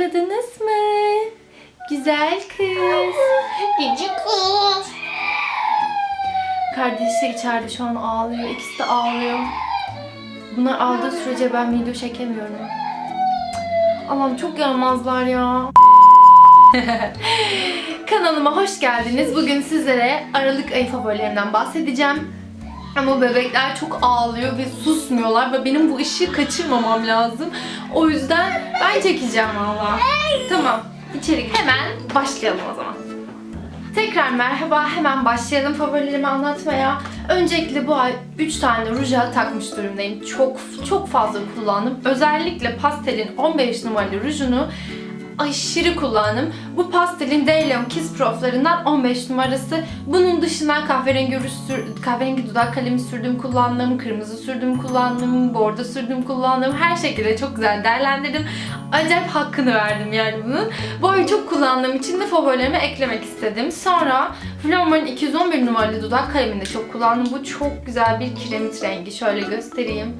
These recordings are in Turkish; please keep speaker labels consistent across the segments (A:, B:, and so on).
A: hatırladınız mı? Güzel kız.
B: Cici kız.
A: Kardeşi içeride şu an ağlıyor. İkisi de ağlıyor. Bunlar ağladığı sürece ben video çekemiyorum. Allah'ım çok yaramazlar ya. Kanalıma hoş geldiniz. Bugün sizlere Aralık ayı favorilerimden bahsedeceğim. Ama bebekler çok ağlıyor ve susmuyorlar ve benim bu ışığı kaçırmamam lazım. O yüzden ben çekeceğim valla. Tamam. İçeri. Hemen başlayalım o zaman. Tekrar merhaba. Hemen başlayalım favorilerimi anlatmaya. Öncelikle bu ay 3 tane ruja takmış durumdayım. Çok çok fazla kullandım. Özellikle pastelin 15 numaralı rujunu aşırı kullandım. Bu pastelin Daylium Kiss Prof'larından 15 numarası. Bunun dışında kahverengi, sür- kahverengi dudak kalemi sürdüm kullandım, kırmızı sürdüm kullandım, bordo sürdüm kullandım. Her şekilde çok güzel değerlendirdim. Acayip hakkını verdim yani bunun. Bu ay çok kullandığım için de favorilerime eklemek istedim. Sonra Flormar'ın 211 numaralı dudak kalemini de çok kullandım. Bu çok güzel bir kiremit rengi. Şöyle göstereyim.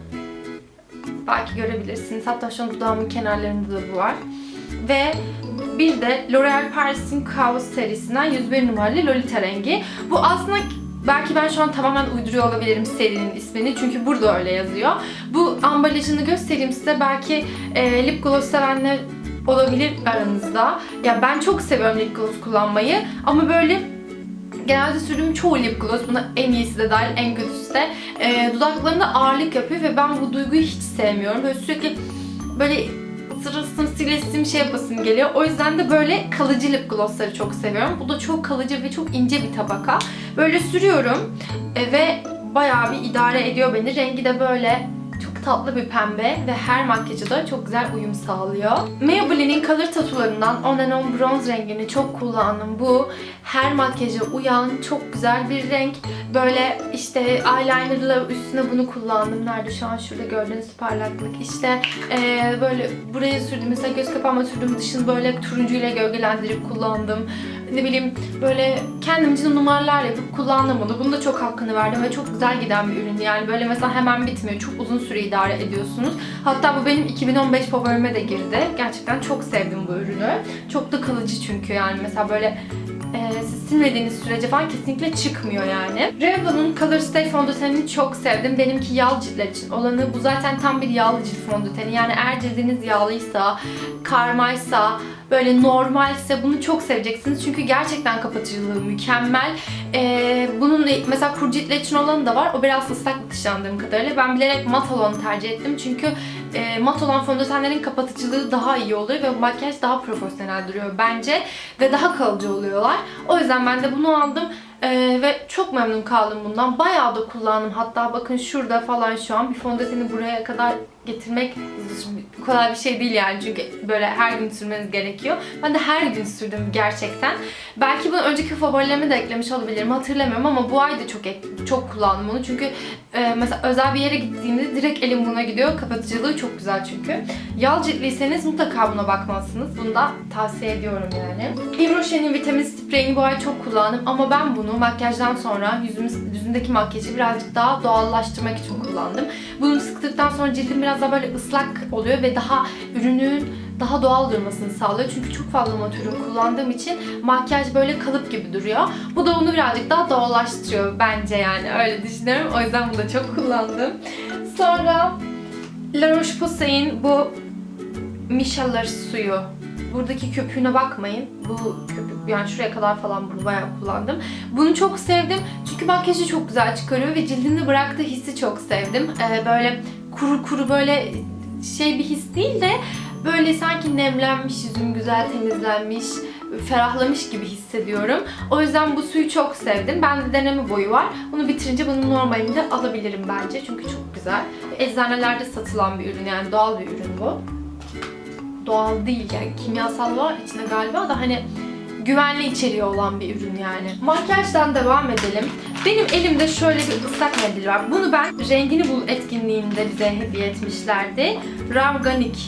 A: Belki görebilirsiniz. Hatta şu an dudağımın kenarlarında da bu var. Ve bir de L'Oreal Paris'in Chaos serisinden 101 numaralı Lolita rengi. Bu aslında belki ben şu an tamamen uyduruyor olabilirim serinin ismini çünkü burada öyle yazıyor. Bu ambalajını göstereyim size. Belki e, lip gloss sevenler olabilir aranızda. Ya ben çok seviyorum lip gloss kullanmayı ama böyle genelde sürdüğüm çoğu lip gloss buna en iyisi de dahil en kötüsü de e, dudaklarımda ağırlık yapıyor ve ben bu duyguyu hiç sevmiyorum. Böyle sürekli böyle sırasını silesim şey yapasım geliyor. O yüzden de böyle kalıcı lip glossları çok seviyorum. Bu da çok kalıcı ve çok ince bir tabaka. Böyle sürüyorum e, ve bayağı bir idare ediyor beni. Rengi de böyle tatlı bir pembe ve her makyaja da çok güzel uyum sağlıyor. Maybelline'in Color Tattoo'larından On and On Bronze rengini çok kullandım. Bu her makyaja uyan çok güzel bir renk. Böyle işte eyelinerla üstüne bunu kullandım. Nerede şu an şurada gördüğünüz parlaklık. İşte eee, böyle buraya sürdüm. Mesela göz kapağıma sürdüm. Dışını böyle turuncuyla gölgelendirip kullandım. Ne bileyim böyle kendimce numaralar yapıp kullandım bunu. Bunu da çok hakkını verdim ve çok güzel giden bir ürün. Yani böyle mesela hemen bitmiyor. Çok uzun süre idare ediyorsunuz. Hatta bu benim 2015 favorime de girdi. Gerçekten çok sevdim bu ürünü. Çok da kalıcı çünkü yani mesela böyle e, siz silmediğiniz sürece falan kesinlikle çıkmıyor yani. Revlon'un Color Stay fondötenini çok sevdim. Benimki yağlı ciltler için olanı. Bu zaten tam bir yağlı cilt fondöteni. Yani eğer cildiniz yağlıysa, karmaysa, böyle normalse bunu çok seveceksiniz. Çünkü gerçekten kapatıcılığı mükemmel. Ee, bunun mesela kuru ciltler için olanı da var. O biraz ıslak dışlandığım kadarıyla. Ben bilerek mat olanı tercih ettim. Çünkü e, mat olan fondötenlerin kapatıcılığı daha iyi oluyor ve makyaj daha profesyonel duruyor bence. Ve daha kalıcı oluyorlar. O yüzden ben de bunu aldım. Ee, ve çok memnun kaldım bundan. Bayağı da kullandım. Hatta bakın şurada falan şu an bir fondöteni buraya kadar getirmek kolay bir şey değil yani çünkü böyle her gün sürmeniz gerekiyor. Ben de her gün sürdüm gerçekten. Belki bunu önceki favorilerime de eklemiş olabilirim hatırlamıyorum ama bu ay da çok çok kullandım bunu çünkü e, mesela özel bir yere gittiğimde direkt elim buna gidiyor. Kapatıcılığı çok güzel çünkü. Yağ ciltliyseniz mutlaka buna bakmalısınız. Bunu da tavsiye ediyorum yani. Yves Rocher'in vitamin spreyini bu ay çok kullandım ama ben bunu makyajdan sonra yüzümüz, yüzümdeki makyajı birazcık daha doğallaştırmak için kullandım. Bunu sıktıktan sonra cildim biraz daha böyle ıslak oluyor ve daha ürünün daha doğal durmasını sağlıyor. Çünkü çok fazla mat kullandığım için makyaj böyle kalıp gibi duruyor. Bu da onu birazcık daha doğallaştırıyor bence yani öyle düşünüyorum. O yüzden bunu da çok kullandım. Sonra La Roche-Posay'in bu Michellar suyu. Buradaki köpüğüne bakmayın. Bu köpük yani şuraya kadar falan bunu bayağı kullandım. Bunu çok sevdim. Çünkü makyajı çok güzel çıkarıyor ve cildinde bıraktığı hissi çok sevdim. Ee, böyle kuru kuru böyle şey bir his değil de böyle sanki nemlenmiş yüzüm güzel temizlenmiş ferahlamış gibi hissediyorum. O yüzden bu suyu çok sevdim. Bende deneme boyu var. Bunu bitirince bunun normalini de alabilirim bence. Çünkü çok güzel. Eczanelerde satılan bir ürün yani doğal bir ürün bu. Doğal değil yani kimyasal var içinde galiba da hani güvenli içeriği olan bir ürün yani. Makyajdan devam edelim. Benim elimde şöyle bir ıslak mendil var. Bunu ben Rengini Bul etkinliğinde bize hediye etmişlerdi. Ravganic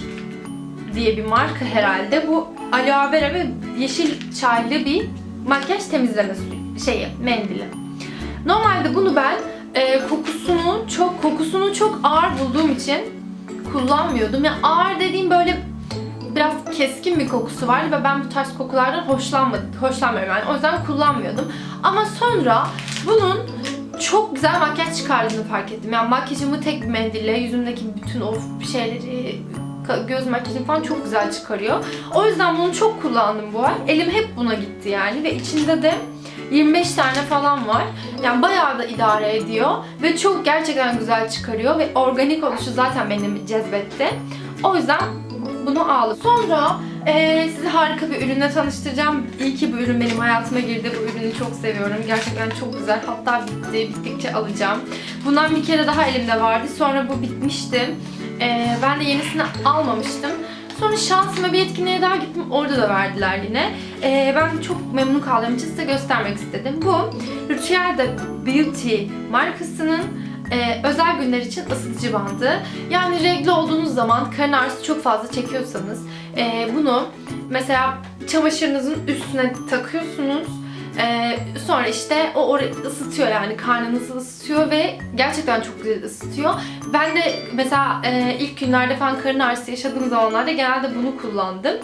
A: diye bir marka herhalde. Bu aloe vera ve yeşil çaylı bir makyaj temizleme şeyi, mendili. Normalde bunu ben e, kokusunu çok kokusunu çok ağır bulduğum için kullanmıyordum. Ya ağır dediğim böyle biraz keskin bir kokusu vardı ve ben bu tarz kokulardan hoşlanmadım, hoşlanmıyorum yani. O yüzden kullanmıyordum. Ama sonra bunun çok güzel makyaj çıkardığını fark ettim. Yani makyajımı tek bir mendille, yüzümdeki bütün o şeyleri, göz makyajını falan çok güzel çıkarıyor. O yüzden bunu çok kullandım bu ay. Elim hep buna gitti yani ve içinde de 25 tane falan var. Yani bayağı da idare ediyor ve çok gerçekten güzel çıkarıyor ve organik oluşu zaten beni cezbetti. O yüzden bunu aldım. Sonra eee sizi harika bir ürünle tanıştıracağım. İyi ki bu ürün benim hayatıma girdi. Bu ürünü çok seviyorum. Gerçekten çok güzel. Hatta bitti. Bittikçe alacağım. Bundan bir kere daha elimde vardı. Sonra bu bitmişti. Eee, ben de yenisini almamıştım. Sonra şansıma bir etkinliğe daha gittim. Orada da verdiler yine. Eee, ben çok memnun kaldığım için size göstermek istedim. Bu Ruchiada Beauty markasının ee, özel günler için ısıtıcı bandı. Yani renkli olduğunuz zaman karın ağrısı çok fazla çekiyorsanız e, bunu mesela çamaşırınızın üstüne takıyorsunuz. Ee, sonra işte o orayı ısıtıyor yani karnınızı ısıtıyor ve gerçekten çok güzel ısıtıyor. Ben de mesela e, ilk günlerde falan karın ağrısı yaşadığım zamanlarda genelde bunu kullandım.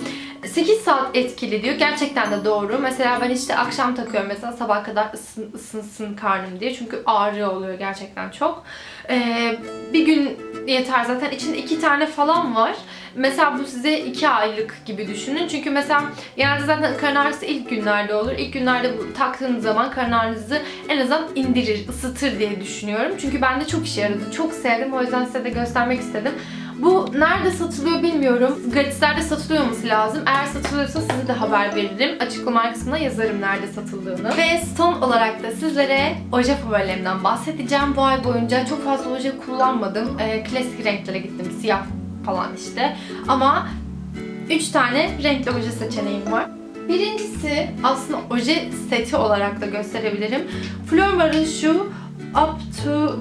A: 8 saat etkili diyor. Gerçekten de doğru. Mesela ben işte akşam takıyorum mesela sabah kadar ısın, ısınsın karnım diye. Çünkü ağrı oluyor gerçekten çok. Ee, bir gün yeter zaten. İçinde iki tane falan var. Mesela bu size iki aylık gibi düşünün. Çünkü mesela genelde zaten karın ağrısı ilk günlerde olur. İlk günlerde bu taktığınız zaman karın ağrınızı en azından indirir, ısıtır diye düşünüyorum. Çünkü bende çok işe yaradı. Çok sevdim. O yüzden size de göstermek istedim. Bu nerede satılıyor bilmiyorum. Gratislerde satılıyor olması lazım. Eğer satılıyorsa size de haber veririm. Açıklama kısmına yazarım nerede satıldığını. Ve son olarak da sizlere oje favorilerimden bahsedeceğim. Bu ay boyunca çok fazla oje kullanmadım. Ee, klasik renklere gittim. Siyah falan işte. Ama 3 tane renkli oje seçeneğim var. Birincisi aslında oje seti olarak da gösterebilirim. Flormar'ın şu Up to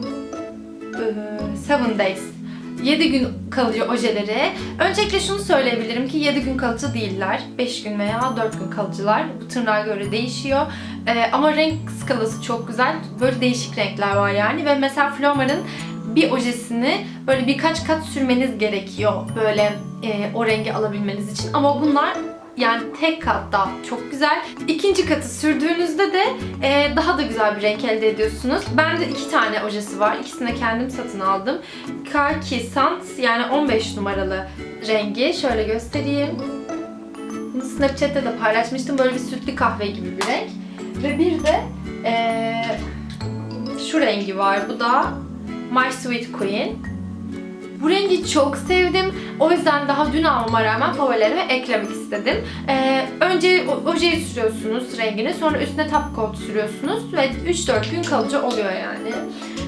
A: 7 Days 7 gün kalıcı ojeleri. Öncelikle şunu söyleyebilirim ki 7 gün kalıcı değiller. 5 gün veya 4 gün kalıcılar. Bu tırnağa göre değişiyor. Ee, ama renk skalası çok güzel. Böyle değişik renkler var yani. Ve mesela Flormar'ın bir ojesini böyle birkaç kat sürmeniz gerekiyor. Böyle e, o rengi alabilmeniz için. Ama bunlar yani tek katta çok güzel. İkinci katı sürdüğünüzde de e, daha da güzel bir renk elde ediyorsunuz. Bende iki tane ojesi var. İkisini de kendim satın aldım. Kaki Sant yani 15 numaralı rengi. Şöyle göstereyim. Bunu Snapchat'te de paylaşmıştım. Böyle bir sütlü kahve gibi bir renk. Ve bir de e, şu rengi var. Bu da My Sweet Queen. Bu rengi çok sevdim. O yüzden daha dün almama rağmen favorilerime eklemek istedim. Ee, önce ojeyi sürüyorsunuz rengini. Sonra üstüne top coat sürüyorsunuz. Ve 3-4 gün kalıcı oluyor yani.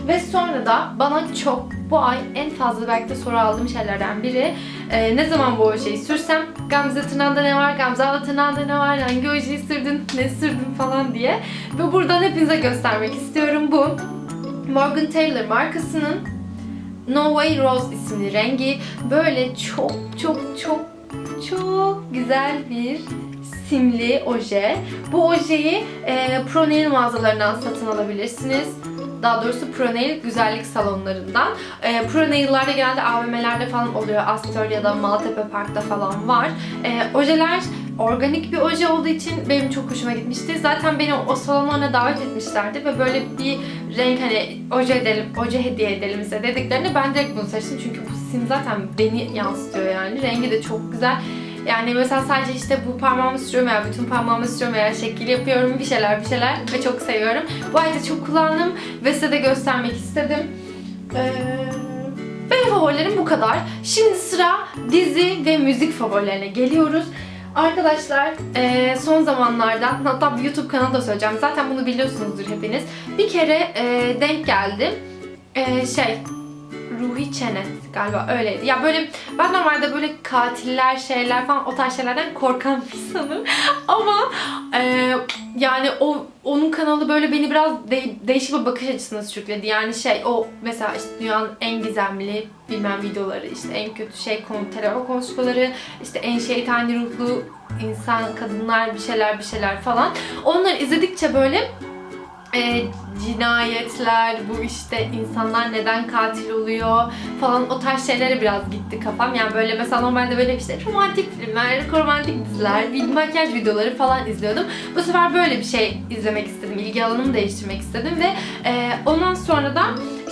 A: Ve sonra da bana çok bu ay en fazla belki de soru aldığım şeylerden biri. Ee, ne zaman bu ojeyi sürsem Gamze tırnağında ne var, Gamze abla tırnağında ne var, hangi ojeyi sürdün, ne sürdün falan diye. Ve buradan hepinize göstermek istiyorum bu. Morgan Taylor markasının No Way Rose isimli rengi böyle çok çok çok çok güzel bir simli oje. Bu ojeyi e, Pronail mağazalarından satın alabilirsiniz. Daha doğrusu Pronail güzellik salonlarından. E, Pronail'lerde genelde AVM'lerde falan oluyor. Astor ya da Maltepe Park'ta falan var. E, ojeler organik bir oje olduğu için benim çok hoşuma gitmişti. Zaten beni o salonlarına davet etmişlerdi ve böyle bir renk hani oje edelim, oje hediye edelim size dediklerinde ben direkt bunu seçtim. Çünkü bu sim zaten beni yansıtıyor yani. Rengi de çok güzel. Yani mesela sadece işte bu parmağımı sürüyorum veya bütün parmağımı sürüyorum veya şekil yapıyorum bir şeyler bir şeyler ve çok seviyorum. Bu ayda çok kullandım ve size de göstermek istedim. Ee, benim favorilerim bu kadar. Şimdi sıra dizi ve müzik favorilerine geliyoruz. Arkadaşlar eee, son zamanlarda hatta YouTube kanalı da söyleyeceğim. Zaten bunu biliyorsunuzdur hepiniz. Bir kere eee, denk geldim. Eee, şey Ruhi Çenet galiba öyleydi. Ya böyle ben normalde böyle katiller şeyler falan o tarz şeylerden korkan bir insanım. Ama eee, yani o onun kanalı böyle beni biraz de- değişik bir bakış açısına sürükledi. Yani şey o mesela işte dünyanın en gizemli bilmem videoları işte en kötü şey konu terör konuşmaları işte en şeytani ruhlu insan kadınlar bir şeyler bir şeyler falan. Onları izledikçe böyle e, cinayetler, bu işte insanlar neden katil oluyor falan o tarz şeylere biraz gitti kafam. Yani böyle mesela normalde böyle işte romantik filmler, romantik diziler, bir makyaj videoları falan izliyordum. Bu sefer böyle bir şey izlemek istedim. İlgi alanımı değiştirmek istedim ve e, ondan sonra da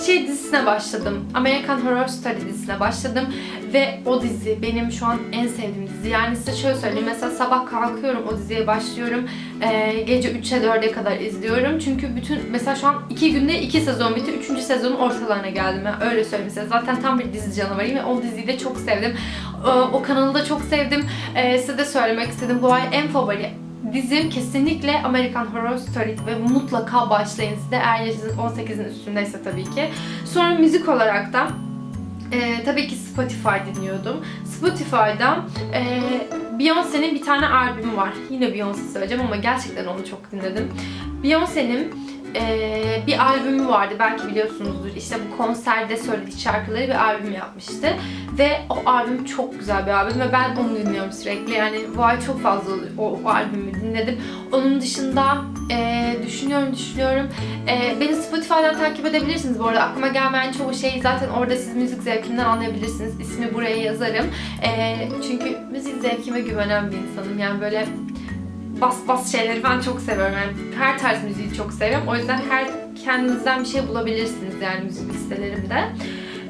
A: şey dizisine başladım. American Horror Story dizisine başladım ve o dizi benim şu an en sevdiğim dizi. Yani size şöyle söyleyeyim. Mesela sabah kalkıyorum o diziye başlıyorum. Ee, gece 3'e 4'e kadar izliyorum. Çünkü bütün mesela şu an 2 günde 2 sezon bitti. 3. sezonun ortalarına geldim. Ben öyle söyleyeyim size. Zaten tam bir dizi canavarıyım ve o diziyi de çok sevdim. Ee, o kanalı da çok sevdim. Ee, size de söylemek istedim. Bu ay en favori dizim kesinlikle American Horror Story ve mutlaka başlayın size eğer yaşınız 18'in üstündeyse tabii ki. Sonra müzik olarak da ee, tabii ki Spotify dinliyordum. Spotify'da e, Beyoncé'nin bir tane albümü var. Yine Beyoncé söyleyeceğim ama gerçekten onu çok dinledim. Beyoncé'nin e, bir albümü vardı belki biliyorsunuzdur. İşte bu konserde söylediği şarkıları bir albüm yapmıştı. Ve o albüm çok güzel bir albüm ve ben onu dinliyorum sürekli. Yani bu ay çok fazla o, o albümü dinledim. Onun dışında e, düşünüyorum düşünüyorum. E, beni Spotify'dan takip edebilirsiniz bu arada. Aklıma gelmeyen çoğu şeyi zaten orada siz müzik zevkinden anlayabilirsiniz. İsmi buraya yazarım. E, çünkü müzik zevkime güvenen bir insanım. Yani böyle bas bas şeyleri ben çok seviyorum. Yani her tarz müziği çok seviyorum. O yüzden her kendinizden bir şey bulabilirsiniz yani müzik listelerimde.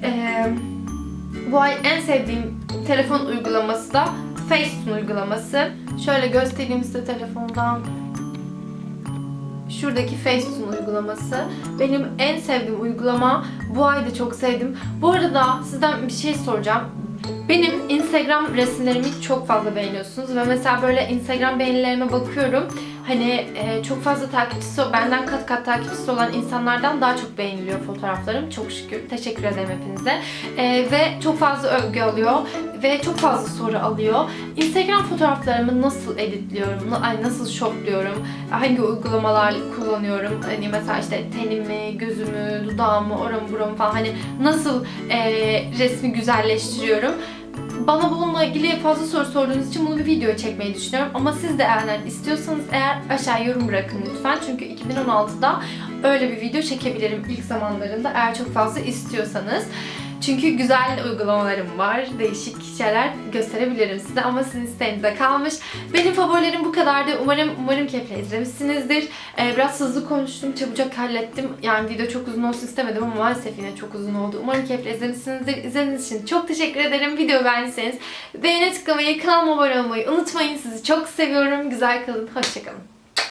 A: Ee, bu ay en sevdiğim telefon uygulaması da Facetune uygulaması. Şöyle göstereyim size telefondan. Şuradaki Facetune uygulaması. Benim en sevdiğim uygulama. Bu ay da çok sevdim. Bu arada sizden bir şey soracağım. Benim Instagram resimlerimi çok fazla beğeniyorsunuz ve mesela böyle Instagram beğenilerime bakıyorum. Hani e, çok fazla takipçisi, benden kat kat takipçisi olan insanlardan daha çok beğeniliyor fotoğraflarım. Çok şükür. Teşekkür ederim hepinize. E, ve çok fazla övgü alıyor ve çok fazla soru alıyor. Instagram fotoğraflarımı nasıl editliyorum, ay nasıl shopluyorum, hangi uygulamalar kullanıyorum, hani mesela işte tenimi, gözümü, dudağımı, oramı buramı falan hani nasıl e, resmi güzelleştiriyorum. Bana bununla ilgili fazla soru sorduğunuz için bunu bir video çekmeyi düşünüyorum. Ama siz de eğer istiyorsanız eğer aşağı yorum bırakın lütfen. Çünkü 2016'da öyle bir video çekebilirim ilk zamanlarında eğer çok fazla istiyorsanız. Çünkü güzel uygulamalarım var. Değişik şeyler gösterebilirim size ama sizin isteğinize kalmış. Benim favorilerim bu kadardı. Umarım umarım keyifle izlemişsinizdir. Ee, biraz hızlı konuştum, çabucak hallettim. Yani video çok uzun olsun istemedim ama maalesef yine çok uzun oldu. Umarım keyifle izlemişsinizdir. İzlediğiniz için çok teşekkür ederim. Video beğendiyseniz beğene tıklamayı, kanalıma abone olmayı unutmayın. Sizi çok seviyorum. Güzel kalın. Hoşçakalın.